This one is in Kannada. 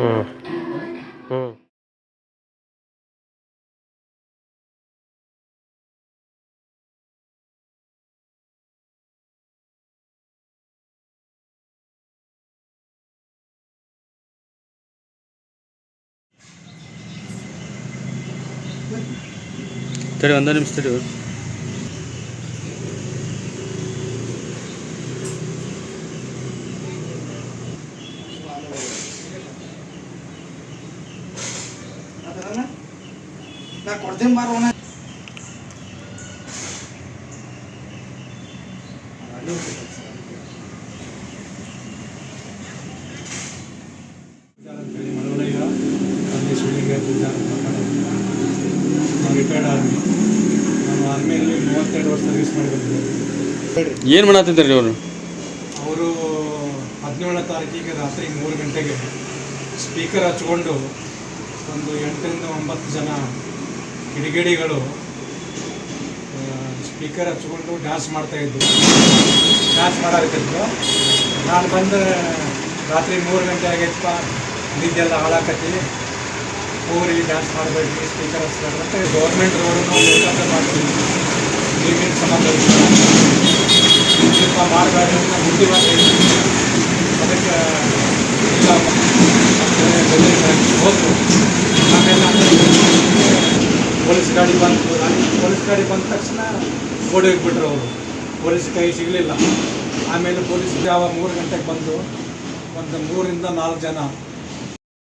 응. 응. तेरे अंदर मिस्त्री ನಾ ಕೊಡ್ತೇನೆ ಬಾರೋಣ ರಿಟೈರ್ಡ್ ಆರ್ಮಿ ನಾನು ಆರ್ಮಿಯಲ್ಲಿ ಮೂವತ್ತೆರಡು ವರ್ಷ ಸರ್ವಿಸ್ ಮಾಡಿ ಬಂದಿದ್ದೆ ಏನು ಮಾಡತ್ತಿದ್ರಿ ಅವರು? ಅವರು ಹದಿನೇಳನೇ ತಾರೀಕಿಗೆ ರಾತ್ರಿ ಮೂರು ಗಂಟೆಗೆ ಸ್ಪೀಕರ್ ಹಚ್ಕೊಂಡು ಒಂದು ಎಂಟರಿಂದ ಒಂಬತ್ತು ಜನ ಕಿಡಿಗೇಡಿಗಳು ಸ್ಪೀಕರ್ ಹಚ್ಕೊಂಡು ಡ್ಯಾನ್ಸ್ ಮಾಡ್ತಾಯಿದ್ರು ಡ್ಯಾನ್ಸ್ ಮಾಡಾಕತ್ತಿದ್ರು. ನಾನು ಬಂದು ರಾತ್ರಿ ಮೂರು ಗಂಟೆ ಆಗೈತಪ್ಪ, ನಿದ್ದೆಲ್ಲ ಹಾಳಾಕತ್ತಿ. ಊರಿ ಡ್ಯಾನ್ಸ್ ಮಾಡಬೇಡ್ರಿ ಸ್ಪೀಕರ್ ಹಚ್ಬೇಡ್ರಿ ಅಂತ ಗೌರ್ಮೆಂಟ್ ರೋಡನ್ನು ನಾವು ಮಾಡ್ತೀವಿ ಸಂಬಂಧ ಸ್ವಲ್ಪ ಮಾಡಬೇಡ್ರಿ ಅಂತ ಬುದ್ಧಿ ಅದಕ್ಕೆ ಪೊಲೀಸ್ ಗಾಡಿ ಪೊಲೀಸ್ ಗಾಡಿ ಬಂದ ತಕ್ಷಣ ಓಡಿ ಹೋಗ್ಬಿಟ್ರು ಅವರು. ಪೊಲೀಸ್ ಕೈ ಸಿಗಲಿಲ್ಲ. ಆಮೇಲೆ ಪೊಲೀಸ್ ಯಾವ ಮೂರು ಗಂಟೆಗೆ ಬಂದು, ಒಂದು ಮೂರಿಂದ ನಾಲ್ಕು ಜನ